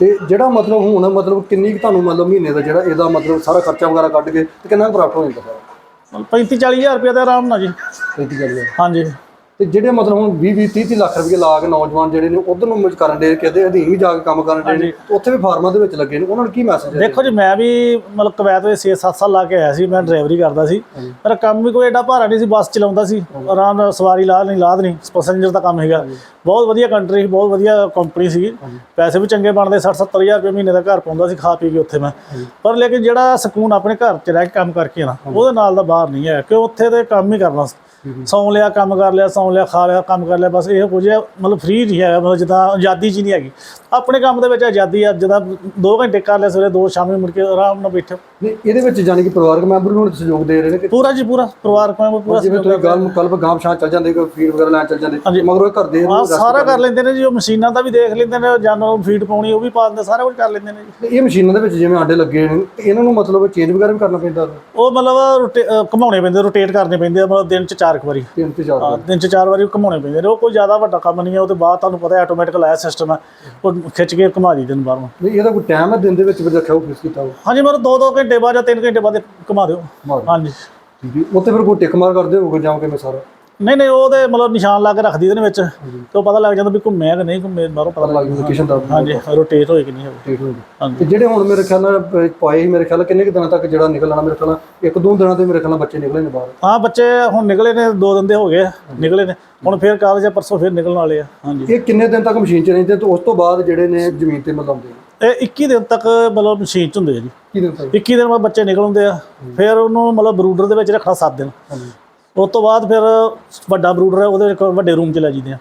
ਤੇ ਜਿਹੜਾ ਮਤਲਬ ਹੁਣ ਮਤਲਬ ਕਿੰਨੀ ਕੁ ਤੁਹਾਨੂੰ ਮਤਲਬ ਮਹੀਨੇ ਦਾ ਜਿਹੜਾ ਇਹਦਾ ਮਤਲਬ ਸਾਰਾ ਖਰਚਾ ਵਗੈਰਾ ਕੱਢ ਕੇ ਤੇ ਕਿੰਨਾ ਪ੍ਰਾਪਤ ਹੋ ਜਾਂਦਾ? ਸਾਰਾ ਮਤਲਬ 35 40000 ਰੁਪਏ ਦਾ ਆਰਾਮ ਨਾਲ ਜੀ। 35 ਗੱਲ ਹਾਂਜੀ। ਤੇ ਜਿਹੜੇ ਮਤਲਬ ਹੁਣ 20 20 30 ਲੱਖ ਰੁਪਏ ਲਾ ਕੇ ਨੌਜਵਾਨ ਜਿਹੜੇ ਨੇ ਉਧਰ ਨੂੰ ਕਰਨ ਦੇ ਕਹਿੰਦੇ ਅਧੀਨ ਵੀ ਜਾ ਕੇ ਕੰਮ ਕਰਨ ਦੇ ਨੇ ਉੱਥੇ ਵੀ ਫਾਰਮਾਂ ਦੇ ਵਿੱਚ ਲੱਗੇ ਨੇ ਉਹਨਾਂ ਨੂੰ ਕੀ ਮੈਸੇਜ ਹੈ? ਦੇਖੋ ਜੀ ਮੈਂ ਵੀ ਮਤਲਬ ਕਵੈਤ ਵਿੱਚ 6-7 ਸਾਲ ਲਾ ਕੇ ਆਇਆ ਸੀ ਮੈਂ ਡਰਾਈਵਰੀ ਕਰਦਾ ਸੀ। ਪਰ ਕੰਮ ਵੀ ਕੋਈ ਐਡਾ ਭਾਰਾ ਨਹੀਂ ਸੀ ਬੱਸ ਚਲਾਉਂਦਾ ਸੀ। ਆਰਾਮ ਨਾਲ ਸਵਾਰੀ ਲਾ ਨਹੀਂ ਲਾਦ ਨਹੀਂ ਪੈਸੇਂਜਰ ਦਾ ਕੰਮ ਹੈਗਾ। ਬਹੁਤ ਵਧੀਆ ਕੰਟਰੀ ਬਹੁਤ ਵਧੀਆ ਕੰਪਨੀ ਸੀ ਪੈਸੇ ਵੀ ਚੰਗੇ ਬਣਦੇ 60-70 ਹਜ਼ਾਰ ਰੁਪਏ ਮਹੀਨੇ ਦਾ ਘਰ ਪਾਉਂਦਾ ਸੀ ਖਾ ਪੀ ਕੇ ਉੱਥੇ ਮੈਂ। ਪਰ ਲੇਕਿਨ ਜਿਹੜਾ ਸਕੂਨ ਆਪਣੇ ਘਰ 'ਚ ਰਹਿ ਕੇ ਕੰਮ ਕਰਕੇ ਨਾ ਉਹਦੇ ਨਾਲ ਦਾ ਬਾਹਰ ਨਹੀਂ ਹੈ ਕਿਉਂ? ਉੱਥੇ ਤੇ ਕੰਮ ਹੀ ਕਰਨਾ ਸੌਂ ਲਿਆ, ਕੰਮ ਕਰ ਲਿਆ, ਸੌਂ ਲਿਆ, ਖਾ ਲਿਆ, ਕੰਮ ਕਰ ਲਿਆ, ਬਸ ਇਹ ਕੁਝ ਹੈ। ਮਤਲਬ ਫ੍ਰੀ ਨਹੀਂ ਹੈਗਾ, ਮਤਲਬ ਜਿੱਦਾਂ ਆਜ਼ਾਦੀ ਜੀ ਨਹੀਂ ਹੈਗੀ। ਆਪਣੇ ਕੰਮ ਦੇ ਵਿੱਚ ਆਜ਼ਾਦੀ ਆ, ਜਿੱਦਾਂ 2 ਘੰਟੇ ਕਰ ਲਿਆ ਸਵੇਰੇ 2 ਸ਼ਾਮੀ ਮੁੜ ਕੇ ਆਰਾਮ ਨਾਲ ਬੈਠੋ ਨਹੀਂ ਇਹਦੇ ਵਿੱਚ ਜਾਨੀ ਕਿ ਪਰਿਵਾਰਕ ਮੈਂਬਰ ਹੁਣ ਸਹਿਯੋਗ ਦੇ ਰਹੇ ਨੇ ਕਿ ਪੂਰਾ ਜੀ ਪੂਰਾ ਪਰਿਵਾਰ ਕੋਲ ਪੂਰਾ ਜਿਵੇਂ ਤੁਸੀਂ ਗੱਲ ਕਲਬ ਗਾਂਵ ਸ਼ਾਂ ਚੱਲ ਜਾਂਦੇ ਕੋਈ ਫੀਡ ਵਗੈਰਾ ਲੈਣ ਚੱਲ ਜਾਂਦੇ ਮਗਰ ਉਹ ਘਰ ਦੇ ਹਾਂ ਸਾਰਾ ਕਰ ਲੈਂਦੇ ਨੇ ਜੀ ਉਹ ਮਸ਼ੀਨਾਂ ਦਾ ਵੀ ਦੇਖ ਲੈਂਦੇ ਨੇ ਜਾਨਵਰ ਨੂੰ ਫੀਡ ਪਾਉਣੀ ਉਹ ਵੀ ਪਾ ਦਿੰਦੇ ਸਾਰਾ ਕੁਝ ਕਰ ਲੈਂਦੇ ਨੇ ਜੀ। ਇਹ ਮਸ਼ੀਨਾਂ ਦੇ ਵਿੱਚ ਜਿਵੇਂ ਆਂਡੇ ਲੱਗੇ ਨੇ ਤੇ ਇਹਨਾਂ ਨੂੰ ਮਤਲਬ ਚੇਂਜ ਵਗੈਰਾ ਵੀ ਕਰਨਾ ਪੈਂਦਾ ਉਹ ਮਤਲਬ ਘੁਮਾਉਣੇ ਪੈਂਦੇ ਰੋਟੇਟ ਕਰਨੇ ਪੈਂਦੇ ਮਤਲਬ ਦਿਨ ਚ ਚਾਰ ਵਾਰੀ। ਤਿੰਨ ਤੇ ਚਾਰ ਹਾਂ, ਦਿਨ ਚ ਚਾਰ ਵਾਰੀ ਘੁਮਾਉਣੇ ਪੈਂਦੇ ਨੇ ਉਹ ਕੋਈ ਜ਼ਿਆਦਾ ਵੱਡਾ ਕੰਮ ਨਹੀਂ ਹੈ ਉਹਦੇ ਬਾਅਦ ਤੁਹਾਨੂੰ ਪਤਾ ਆਟੋਮੈਟਿਕ ਲਾਇਆ ਸਿਸਟਮ ਹੈ ਉਹ ਖਿੱਚ ਕੇ ਘੁਮਾ ਦੀ ਦਿਨ ਬਾਹਰੋਂ। ਨਹੀਂ ਇਹਦਾ ਕੋਈ ਟਾਈਮ ਹੈ ਦਿਨ ਦੇ ਵਿੱਚ ਰੱਖਿਆ ਉਹ ਫਿਕਸ ਕੀਤਾ ਉਹ ਹਾਂਜੀ ਮਤਲਬ 2-2 ਘੰਟੇ ਬਾਅਦ ਜਾਂ 3 ਘੰਟੇ ਬਾਅਦ ਘੁਮਾ ਦਿਓ। ਹਾਂਜੀ। ਠੀਕ ਹੈ। ਉੱਥੇ ਫਿਰ ਕੋਈ ਟਿਕ ਮਾਰ ਕਰਦੇ ਹੋਗੇ ਜਾਂ ਕਿਵੇਂ ਸਾਰਾ? ਨਹੀਂ ਨਹੀਂ ਉਹਦੇ ਮਤਲਬ ਨਿਸ਼ਾਨ ਲਾ ਕੇ ਰੱਖਦੀ ਇਹਦੇ ਵਿੱਚ। ਤੇ ਉਹ ਪਤਾ ਲੱਗ ਜਾਂਦਾ ਵੀ ਘੁੰਮਿਆ ਕਿ ਨਹੀਂ ਘੁੰਮੇ ਬਾਹਰੋਂ ਪਤਾ ਲੱਗ ਲੱਗ ਲੋਕੇਸ਼ਨ ਦਾ। ਹਾਂਜੀ ਰੋਟੇਟ ਹੋਏ ਕਿ ਨਹੀਂ ਹੋਏ। ਠੀਕ ਹੋ ਗਿਆ ਹਾਂਜੀ। ਤੇ ਜਿਹੜੇ ਹੁਣ ਮੇਰੇ ਖਿਆਲ ਨਾਲ ਪਾਏ ਸੀ ਮੇਰੇ ਖਿਆਲ ਨਾਲ ਕਿੰਨੇ ਕੁ ਦਿਨਾਂ ਤੱਕ ਜਿਹੜਾ ਨਿਕਲ ਆਣਾ ਮੇਰੇ ਖਿਆਲ ਨਾਲ? ਇੱਕ ਦੋ ਦਿਨਾਂ ਤੇ ਮੇਰੇ ਖਿਆਲ ਨਾਲ ਬੱਚੇ ਨਿਕਲੇ ਨੇ ਬਾਹਰ। ਹਾਂ ਬੱਚੇ ਹੁਣ ਨਿਕਲੇ ਨੇ ਦੋ ਦਿਨ ਦੇ ਹੋ ਗਏ ਆ, ਨਿਕਲੇ ਨੇ। ਹੁਣ ਫੇਰ ਕਾਲਜ ਆ ਪਰਸੋਂ ਫੇਰ ਨਿਕਲਣ ਵਾਲੇ ਆ। ਹਾਂਜੀ। ਇਹ ਕਿੰਨੇ ਦਿਨ ਤੱਕ ਮਸ਼ੀਨ 'ਚ ਰਹਿੰਦੇ ਤੇ ਉਸ ਤੋਂ ਬਾਅਦ ਜਿਹੜੇ ਨੇ ਜ਼ਮੀਨ ਤੇ ਨੇ ਇਹ 21 ਦਿਨ ਤੱਕ ਮਤਲਬ ਮਸ਼ੀਨ ਚ ਹੁੰਦੇ ਆ ਜੀ। ਕੀ ਦਿਨ ਤੱਕ। 21 ਦਿਨ ਬਾਅਦ ਬੱਚੇ ਨਿਕਲ ਆਉਂਦੇ ਆ। ਫਿਰ ਉਹਨੂੰ ਮਤਲਬ ਬਰੂਡਰ ਦੇ ਵਿੱਚ ਰੱਖਣਾ 7 ਦਿਨ। ਹਾਂਜੀ। ਉਸ ਤੋਂ ਬਾਅਦ ਫਿਰ ਵੱਡਾ ਬਰੂਡਰ ਹੈ ਉਹਦੇ ਵੱਡੇ ਰੂਮ ਚ ਲੈ ਜਾਂਦੇ ਆ।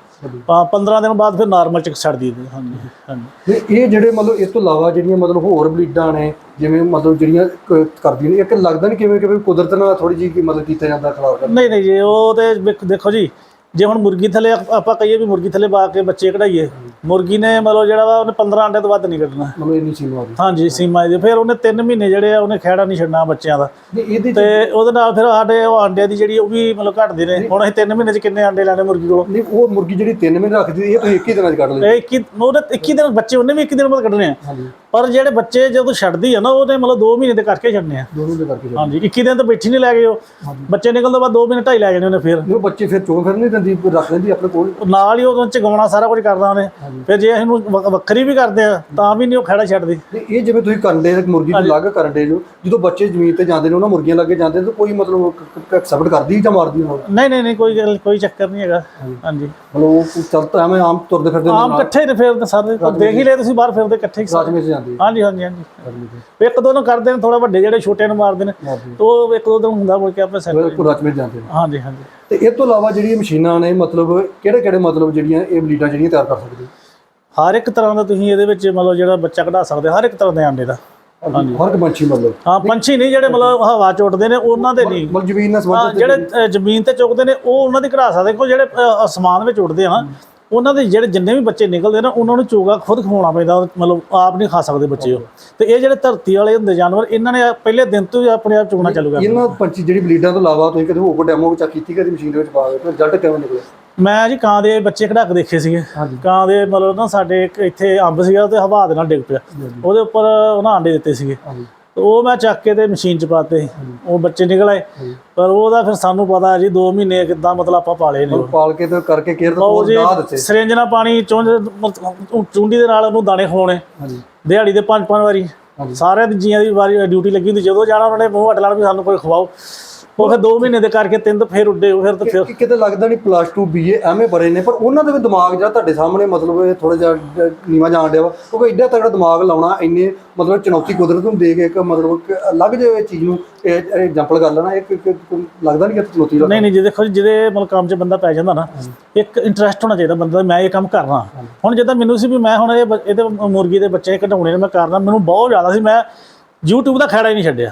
ਪਾ- 15 ਦਿਨ ਬਾਅਦ ਫਿਰ ਨਾਰਮਲ ਚ ਛੱਡ ਦਈਦੇ ਹਾਂਜੀ ਹਾਂਜੀ। ਤੇ ਇਹ ਜਿਹੜੇ ਮਤਲਬ ਇਸ ਤੋਂ ਇਲਾਵਾ ਜਿਹੜੀਆਂ ਮਤਲਬ ਹੋਰ ਬਲੀਡਾਂ ਨੇ ਜਿਵੇਂ ਮਤਲਬ ਜਿਹੜੀਆਂ ਕਰਦੀਆਂ ਨੇ ਇੱਕ ਲੱਗਦਾ ਨਹੀਂ ਕਿਵੇਂ ਕਿਵੇਂ ਕੁਦਰਤ ਨਾਲ ਥੋੜੀ ਜਿਹੀ ਮਤਲਬ ਕੀਤਾ ਜਾਂਦਾ ਖਿਲਾਫ ਨਹੀਂ ਨਹੀਂ ਜੀ ਉਹ ਤੇ ਦੇਖੋ ਜੀ ਜੇ ਹੁਣ ਮੁਰਗੀ ਥੱਲੇ ਆਪ- ਆਪਾਂ ਕਹੀਏ ਵੀ ਮੁਰਗੀ ਥੱਲੇ ਪਾ ਕੇ ਬੱਚੇ ਕਢਾਈਏ ਮੁਰਗੀ ਨੇ ਮਤਲਬ ਜਿਹੜਾ ਵਾ ਉਹਨੇ 15 ਅੰਡੇ ਤੋਂ ਵੱਧ ਨਹੀਂ ਕੱਢਣਾ। ਮਤਲਬ ਇੰਨੀ ਸੀਮਾ ਗਈ। ਹਾਂਜੀ ਸੀਮਾ ਇਹਦੀ ਫਿਰ ਉਹਨੇ 3 ਮਹੀਨੇ ਜਿਹੜੇ ਆ ਉਹਨੇ ਖਹਿੜਾ ਨਹੀਂ ਛੱਡਣਾ ਬੱਚਿਆਂ ਦਾ। ਇਹਦੇ ਤੇ ਉਹਦੇ ਨਾਲ ਫਿਰ ਸਾਡੇ ਉਹ ਆਂਡਿਆਂ ਦੀ ਜਿਹੜੀ ਉਹ ਵੀ ਮਤਲਬ ਘਟਦੇ ਨੇ। ਹੁਣ ਅਸੀਂ 3 ਮਹੀਨੇ ਚ ਕਿੰਨੇ ਆਂਡੇ ਲੈਣੇ ਮੁਰਗੀ ਕੋਲੋਂ? ਨਹੀਂ ਉਹ ਮੁਰਗੀ ਜਿਹੜੀ 3 ਮਹੀਨੇ ਰੱਖਦੀ ਇਹ ਤੁਸੀਂ ਇੱਕ ਹੀ ਦਿਨਾਂ 'ਚ ਕੱਢ ਲਈ। ਇਹ 21 ਉਹਦੇ 21 ਦਿਨ ਬੱਚੇ ਉਹਨੇ ਵੀ 21 ਦਿਨ ਬਾਅਦ ਕੱਢਣੇ ਆ। ਪਰ ਜਿਹੜੇ ਬੱਚੇ ਜਦੋਂ ਛੱਡਦੀ ਆ ਨਾ ਉਹਨੇ ਮਤਲਬ 2 ਮਹੀਨੇ ਦੇ ਕਰਕੇ ਛੱਡਣੇ ਆ। ਦੋਨੋਂ ਦੇ ਕਰਕੇ। ਹਾਂਜੀ 21 ਦਿਨ ਤਾਂ ਬੈਠੀ ਨਹੀਂ ਲੈ ਗਏ ਉਹ। ਬੱਚੇ ਨਿਕਲਣ ਤੋਂ ਬਾਅਦ 2 ਮਹੀਨੇ ਢਾਈ ਲੈ ਜਾਣੇ ਉਹਨੇ ਫਿਰ। ਉਹ ਬੱਚੇ ਫਿਰ ਚੋਂ ਫਿਰ ਨਹੀਂ ਦਿੰਦੀ ਰੱਖ ਲੈਂਦੀ ਆਪਣੇ ਕੋਲ। ਉਹ ਨਾਲ ਹੀ ਉਹਦੋਂ ਚਗਾਉਣਾ ਸਾਰਾ ਕੁਝ ਕਰਦਾ ਉਹਨੇ। ਫਿਰ ਜੇ ਇਹਨੂੰ ਵ- ਵੱਖਰੀ ਵੀ ਕਰਦੇ ਆ ਤਾਂ ਵੀ ਨਹੀਂ ਉਹ ਖੜਾ ਛੱਡਦੀ। ਇਹ ਜਿਵੇਂ ਤੁਸੀਂ ਕੰਡੇ ਮੁਰਗੀ ਤੋਂ ਅਲੱਗ ਕੰਡੇ ਜੋ ਜਦੋਂ ਬੱਚੇ ਜ਼ਮੀਨ ਤੇ ਜਾਂਦੇ ਨੇ ਉਹਨਾਂ ਮੁਰਗੀਆਂ ਲੱਗੇ ਜਾਂਦੇ ਨੇ ਤਾਂ ਕੋਈ ਮਤਲਬ ਐਕਸੈਪਟ ਕਰਦੀ ਜਾਂ ਮਾਰਦੀ ਉਹਨਾਂ ਨੂੰ? ਨਹੀਂ ਨਹੀਂ ਨਹੀਂ ਕੋਈ ਗੱਲ ਕੋਈ ਚੱਕਰ ਨਹੀਂ ਹੈਗਾ। ਹਾਂਜੀ। ਮਤਲਬ ਉਹ ਚੱਲਦਾ ਐਵੇਂ ਆਮ ਤੁਰਦੇ ਫਿਰਦੇ ਆਮ ਇਕੱਠੇ ਨੇ ਫਿਰ ਸਾਰੇ ਦੇਖ ਹੀ ਲਏ ਤੁਸੀਂ ਬਾਹਰ ਫਿਰਦੇ ਇਕੱਠੇ ਹੀ ਸਾਰੇ। ਰਾਜਮੇ 'ਚ ਜਾਂਦੇ ਹਾਂਜੀ ਹਾਂਜੀ ਹਾਂਜੀ। ਰਾਜਮੇ ਇੱਕ ਦੋ ਨੂੰ ਕਰਦੇ ਨੇ ਥੋੜਾ ਵੱਡੇ ਜਿਹੜੇ ਛੋਟੇ ਨੂੰ ਮਾਰਦੇ ਨੇ ਮਾਰਦੇ ਤੇ ਉਹ ਇੱਕ ਦੋ ਦਿਨ ਹੁੰਦਾ ਮੁੜ ਕੇ ਆਪਣੇ ਸੈੱਟ ਉਹ ਰਾਜਮੇ 'ਚ ਜਾਂਦੇ ਨੇ। ਹਾਂਜੀ ਹਾਂਜੀ। ਤੇ ਇਹ ਤੋਂ ਇਲਾਵਾ ਜਿਹੜੀਆਂ ਮਸ਼ੀਨਾਂ ਨੇ ਮਤਲਬ ਕਿਹੜੇ ਕਿਹੜੇ ਮਤਲਬ ਜਿਹੜੀਆਂ ਇਹ ਬਲੀਡਾਂ ਜਿਹੜੀਆਂ ਤਿਆਰ ਕਰ ਸਕਦੇ ਹਰ ਇੱਕ ਤਰ੍ਹਾਂ ਦਾ ਤੁਸੀਂ ਇਹਦੇ ਵਿੱਚ ਮਤਲਬ ਜਿਹੜਾ ਬੱਚਾ ਕਢਾ ਸਕਦੇ ਹਰ ਇੱਕ ਤਰ੍ਹਾਂ ਦੇ ਆਂਡੇ ਦਾ। ਹਰ ਇੱਕ ਪੰਛੀ ਮਤਲਬ। ਹਾਂ ਪੰਛੀ ਨਹੀਂ ਜਿਹੜੇ ਮਤਲਬ ਹਵਾ ਚ ਉੱਡਦੇ ਨੇ ਉਹਨਾਂ ਦੇ ਨਹੀਂ। ਮਤਲਬ ਜ਼ਮੀਨ ਨਾਲ ਸੰਬੰਧਿਤ ਜਿਹੜੇ ਜ਼ਮੀਨ ਤੇ ਚੁੱਕਦੇ ਨੇ ਉਹ ਉਹਨਾਂ ਦੀ ਕਢਾ ਸਕਦੇ ਕੋ ਜਿਹੜੇ ਅਸਮਾਨ ਵਿੱਚ ਉੱਡਦੇ ਆ ਉਹਨਾਂ ਦੇ ਜਿਹੜੇ ਜਿੰਨੇ ਵੀ ਬੱਚੇ ਨਿਕਲਦੇ ਨਾ ਉਹਨਾਂ ਨੂੰ ਚੋਗਾ ਖੁਦ ਖਵਾਉਣਾ ਪੈਂਦਾ ਮਤਲਬ ਆਪ ਨਹੀਂ ਖਾ ਸਕਦੇ ਬੱਚੇ ਉਹ। ਤੇ ਇਹ ਜਿਹੜੇ ਧਰਤੀ ਵਾਲੇ ਹੁੰਦੇ ਜਾਨਵਰ ਇਹਨਾਂ ਨੇ ਪਹਿਲੇ ਦਿਨ ਤੋਂ ਹੀ ਆਪਣੇ ਆਪ ਚੁਗਣਾ ਚਾਲੂ ਕਰ ਦਿੱਤਾ। ਇਹਨਾਂ ਪੰਛੀ ਜਿਹੜੀ ਬਲੀਡਾਂ ਤੋਂ ਇਲਾਵਾ ਤੁਸੀਂ ਕਦੇ ਹੋਰ ਡੈਮੋ ਵਿੱਚ ਕੀਤੀ ਕਦੀ ਮਸ਼ੀਨ ਦੇ ਵਿੱਚ ਪਾ ਕੇ ਰਿਜ਼ਲਟ ਕਿਵੇਂ ਨਿਕਲੇ? ਮੈਂ ਜੀ ਕਾਂ ਦੇ ਬੱਚੇ ਕਢਾ ਕੇ ਦੇਖੇ ਸੀਗੇ। ਕਾਂ ਦੇ ਮਤਲਬ ਨਾ ਸਾਡੇ ਇੱਕ ਇੱਥੇ ਅੰਬ ਸੀਗਾ ਤੇ ਹਵਾ ਦੇ ਨਾਲ ਡਿੱਗ ਪਿਆ। ਉਹਦੇ ਉੱਪਰ ਉਹਨਾਂ ਆਂਡੇ ਦਿੱਤੇ ਸੀਗੇ। ਉਹ ਮੈਂ ਚੱਕ ਕੇ ਤੇ ਮਸ਼ੀਨ ਚ ਪਾਤੇ। ਉਹ ਬੱਚੇ ਨਿਕਲ ਆਏ। ਪਰ ਉਹਦਾ ਫਿਰ ਸਾਨੂੰ ਪਤਾ ਜੀ 2 ਮਹੀਨੇ ਕਿੱਦਾਂ ਮਤਲਬ ਆਪਾਂ ਪਾਲੇ ਨੇ। ਉਹ। ਪਾਲ ਕੇ ਤੇ ਕਰਕੇ ਕੇਅਰ ਉਹ ਪੂਰਾ ਜੀ ਦਿੱਤੇ। ਸਿਰਿੰਜ ਨਾਲ ਪਾਣੀ ਚੁੰਝ ਚੁੰਡੀ ਦੇ ਨਾਲ ਉਹਨੂੰ ਦਾਣੇ ਖਵਾਉਣੇ। ਹਾਂਜੀ। ਦਿਹਾੜੀ ਦੇ ਪੰਜ ਪੰਜ ਵਾਰੀ ਸਾਰਿਆਂ ਦੀ ਜੀਆਂ ਦੀ ਵਾਰੀ ਡਿਊਟੀ ਲੱਗੀ ਹੁੰਦੀ। ਜਦੋਂ ਜਾਣਾ ਉਹਨਾਂ ਨੇ ਮੂੰਹ ਹੱਟ ਲੈਣਾ ਵੀ ਸਾਨੂੰ ਕੋਈ ਖਵਾਓ। ਉਹ ਫਿਰ 2 ਮਹੀਨੇ ਦੇ ਕਰਕੇ ਤਿੰਨ ਤਾਂ ਫਿਰ ਉੱਡੇ ਉਹ ਫਿਰ ਤਾਂ ਫਿਰ ਕਿ- ਕਿਤੇ ਲੱਗਦਾ ਨਹੀਂ ਪਲੱਸ 2 ਬੀਏ ਐਮਏ ਪੜ੍ਹੇ ਨੇ ਪਰ ਉਹਨਾਂ ਦੇ ਵੀ ਦਿਮਾਗ ਜਿਹੜਾ ਤੁਹਾਡੇ ਸਾਹਮਣੇ ਮਤਲਬ ਇਹ ਥੋੜਾ ਜਿਹਾ ਨੀਵਾਂ ਜਾਣ ਡਿਆ ਵਾ ਕਿਉਂਕਿ ਐਡਾ ਤਗੜਾ ਦਿਮਾਗ ਲਾਉਣਾ ਇੰਨੇ ਮਤਲਬ ਚੁਣੌਤੀ ਕੁਦਰਤ ਨੂੰ ਦੇਖ ਕੇ ਇੱਕ ਮਤਲਬ ਕਿ ਅਲੱਗ ਜਿਹੇ ਚੀਜ਼ ਨੂੰ ਐਗਜ਼ਾਮਪਲ ਕਰ ਲੈਣਾ ਇੱਕ ਲੱਗਦਾ ਨਹੀਂ ਕਿ ਚੁਣੌਤੀ ਦਾ ਨਹੀਂ ਨਹੀਂ ਜੀ ਦੇਖੋ ਜੀ ਜਿਹਦੇ ਮਤਲਬ ਕੰਮ 'ਚ ਬੰਦਾ ਪੈ ਜਾਂਦਾ ਨਾ ਇੱਕ ਇੰਟਰਸਟ ਹੋਣਾ ਚਾਹੀਦਾ ਬੰਦਾ ਦਾ ਮੈਂ ਇਹ ਕੰਮ ਕਰਨਾ। ਹੁਣ ਜਿੱਦਾਂ ਮੈਨੂੰ ਸੀ ਵੀ ਮੈਂ ਹੁਣ ਇਹ ਬ- ਇਹਦੇ ਮੁਰਗੀ ਦੇ ਬੱਚੇ ਕਢਾਉਣੇ ਨੇ ਮੈਂ ਕਰਨਾ ਮੈਨੂੰ ਬਹੁਤ ਜ਼ਿਆਦਾ ਸੀ ਮੈਂ YouTube ਦਾ ਖੜਾ ਹੀ ਨਹੀਂ ਛੱਡਿਆ।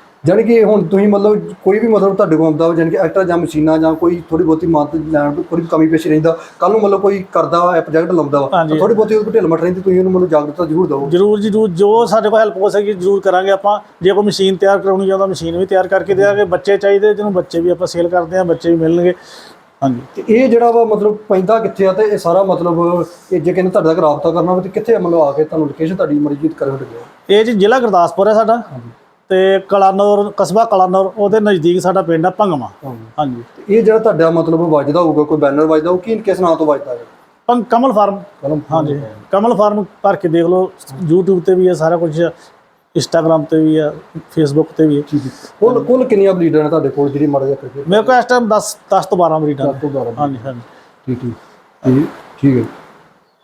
ਜਾਣੀ ਕਿ ਹੁਣ ਤੁਸੀਂ ਮਤਲਬ ਕੋਈ ਵੀ ਮਤਲਬ ਤੁਹਾਡੇ ਕੋਲ ਆਉਂਦਾ ਜਾਣੀ ਕਿ ਐਕਟਰ ਜਾਂ ਮਸ਼ੀਨਾਂ ਜਾਂ ਕੋਈ ਥੋੜੀ ਬਹੁਤੀ ਮਦਦ ਲੈਣ ਤੋਂ ਕੋਈ ਕਮੀ ਪੇਸ਼ੀ ਰਹਿੰਦਾ ਕੱਲ ਨੂੰ ਮਤਲਬ ਕੋਈ ਕਰਦਾ ਵਾ ਪ੍ਰੋਜੈਕਟ ਲਾਉਂਦਾ ਵਾ ਹਾਂਜੀ। ਥੋੜੀ ਬਹੁਤੀ ਉਹਦੇ ਢਿੱਲ ਮਟ ਰਹਿੰਦੀ ਤੁਸੀਂ ਉਹਨੂੰ ਮਤਲਬ ਜਾਗਰੂਕਤਾ ਜ਼ਰੂਰ ਦਿਓ। ਜਰੂਰ ਜੀ ਜਰੂਰ ਜੋ ਸਾਡੇ ਕੋਲ ਹੈਲਪ ਹੋ ਸਕੇ ਜਰੂਰ ਕਰਾਂਗੇ ਆਪਾਂ। ਜੇ ਕੋਈ ਮਸ਼ੀਨ ਤਿਆਰ ਕਰਾਉਣੀ ਚਾਹੁੰਦਾ ਮਸ਼ੀਨ ਵੀ ਤਿਆਰ ਕਰਕੇ ਦੇਵਾਂਗੇ ਬੱਚੇ ਚਾਹੀਦੇ ਜਿਹਨੂੰ ਬੱਚੇ ਵੀ ਆਪਾਂ ਸੇਲ ਕਰਦੇ ਹਾਂ ਬੱਚੇ ਵੀ ਮਿਲਣਗੇ। ਹਾਂਜੀ। ਤੇ ਇਹ ਜਿਹੜਾ ਵਾ ਮਤਲਬ ਪੈਂਦਾ ਕਿੱਥੇ ਆ ਤੇ ਇਹ ਸਾਰਾ ਮਤਲਬ ਇਹ ਜੇ ਕਹਿੰਦੇ ਤੁਹਾਡੇ ਤੱਕ ਰਾਬਤਾ ਕਰਨਾ ਹੋਵੇ ਤੇ ਕਿੱਥੇ ਮਤਲਬ ਆ ਕੇ ਤੁਹਾਨੂੰ ਲੋਕੇਸ਼ਨ ਤੁਹਾਡੀ ਮਰਜ਼ੀਤ ਕਰਨ ਲੱਗੇ ਇਹ ਜੀ ਜ਼ਿਲ੍ਹਾ ਗੁਰਦਾਸਪੁਰ ਹੈ ਸਾਡਾ। ਤੇ ਕਲਾਨੌਰ ਕਸਬਾ ਕਲਾਨੌਰ ਉਹਦੇ ਨਜ਼ਦੀਕ ਸਾਡਾ ਪਿੰਡ ਆ ਭੰਗਵਾ। ਹਾਂਜੀ। ਇਹ ਜਿਹੜਾ ਤੁਹਾਡਾ ਮਤਲਬ ਵੱਜਦਾ ਹੋਊਗਾ ਕੋਈ ਬੈਨਰ ਵੱਜਦਾ ਉਹ ਕੀ ਕਿਸ ਨਾਂ ਤੋਂ ਵੱਜਦਾ ਹੈ ਭੰਗ ਕਮਲ ਫਾਰਮ। ਹਾਂਜੀ। ਕਮਲ ਫਾਰਮ ਭਰ ਕੇ ਦੇਖ ਲਓ YouTube ਤੇ ਵੀ ਹੈ ਸਾਰਾ ਕੁਝ ਇੰਸਟਾਗ੍ਰam ਤੇ ਵੀ ਹੈ ਫੇਸਬੁੱਕ ਤੇ ਵੀ ਹੈ। ਕੁੱਲ ਕੁੱਲ ਕਿੰਨੀਆਂ ਬਲੀਡਰ ਨੇ ਤੁਹਾਡੇ ਕੋਲ ਜਿਹੜੀ ਮਰ ਜਾ ਕਰਕੇ ਮੇਰੇ ਕੋਲ ਇਸ ਟਾਈਮ 10 10 ਤੋਂ 12 ਮਰੀਜ਼ਾਂ ਨੇ। ਤੋਂ ਬਾਰਾਂ ਹਾਂਜੀ ਹਾਂਜੀ। ਠੀਕ ਠੀਕ ਠੀਕ ਹੈ।